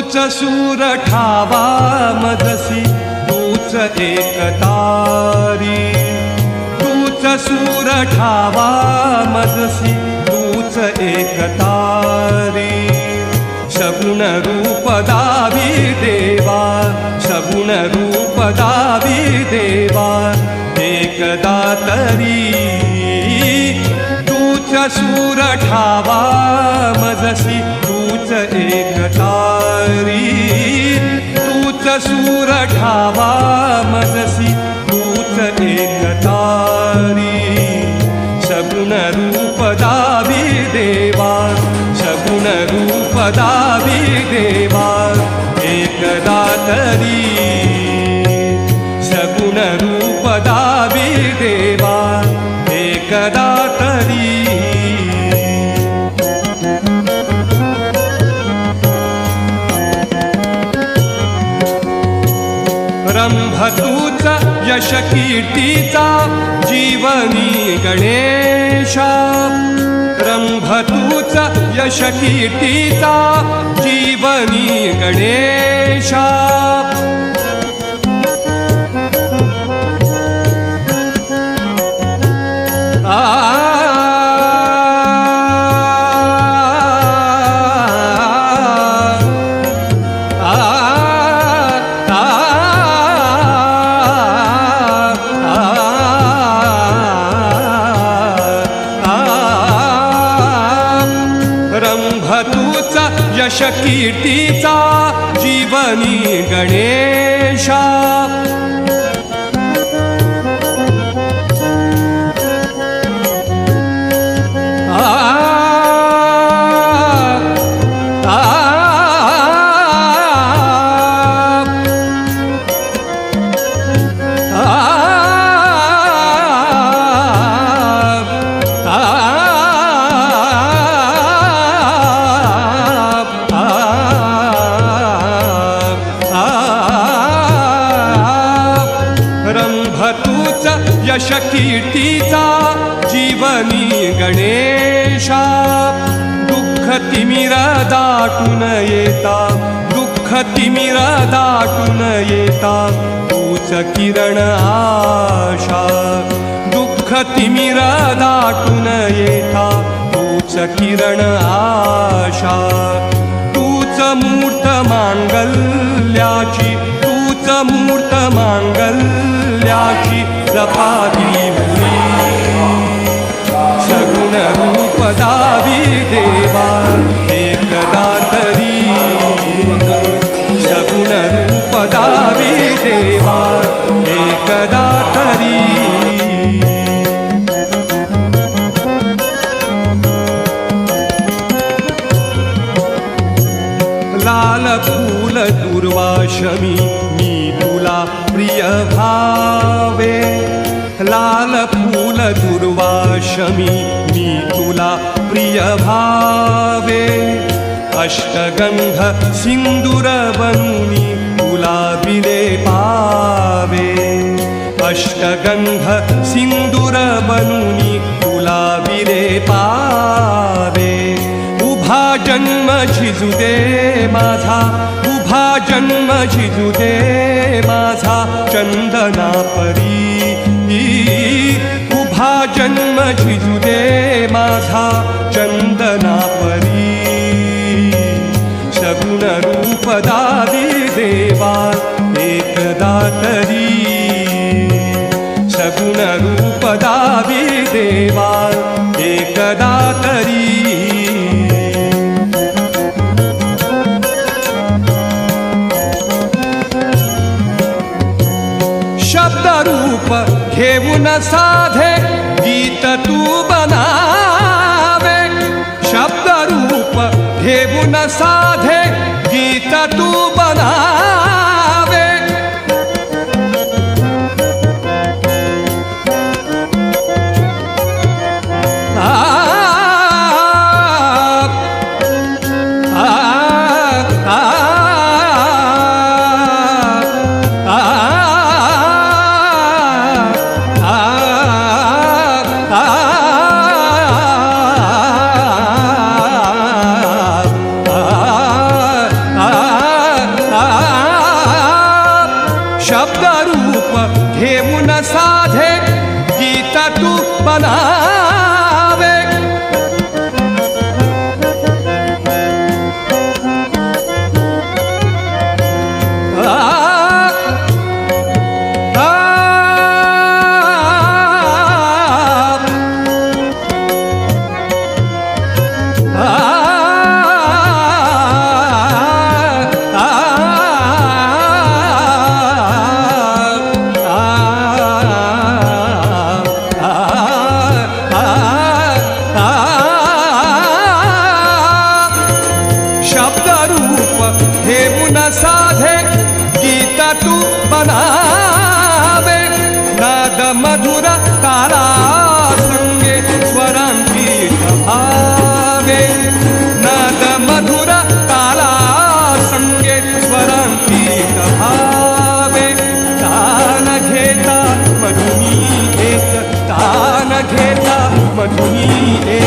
तूच सूर ठावा मजसी तूच एकतारी तूच सूर ठावा मधसी तूच एकता सगुणरूपी देवा सगुणरूपी देवा एकदा तरी तुरठा वा मदसि तूच एकतारी। तु सुरठा वा मदसि सगुण देवा एकदा तरी सगुण रूप देवा एकदा तरी रंभतूचा यश कीर्तीचा जीवनी गणेश। रंभतूच कीर्तीचा जीवनी गणेशा. रंभतूचा कीर्तीचा जीवनी गणेशा. तिमिर दाटून येता दुःख तिमिर दाटून येता तूच किरण आशा दुःख तिमिर दाटून येता तूच किरण आशा. तूच मूर्त मांगल्याची तूच मूर्त मांगल्याची जपादी सेवा एकदा तरी. लाल फूल दुर्वाशमी मी तुला प्रिय भावे. लाल फूल दुर्वाशमी मी तुला प्रिय भावे. अष्टगंध सिंदूर बनूनी विरे पावे। अष्टगन्ध सिन्दूर बलुनि पावे। उभा जन्म झिजुदे माझा उभा जन्म झिजुदे माझा चन्दना परी। उभा जन्म झिजुदे माझा चन्दना परी। सगुणरूपदा रूप एकदा तरी सगुण रूप दावी देवा एकदा तरी शब्द रूप घेऊन साधे गीत तू बनावे। शब्द रूप घेऊन साधे गीत तू बनावे नाद मधुर तारा संगे स्वरांची भावे नाद मधुर तारा संगे स्वरांची भावे तान घेता मधुनी घेत तान घेता मधुनी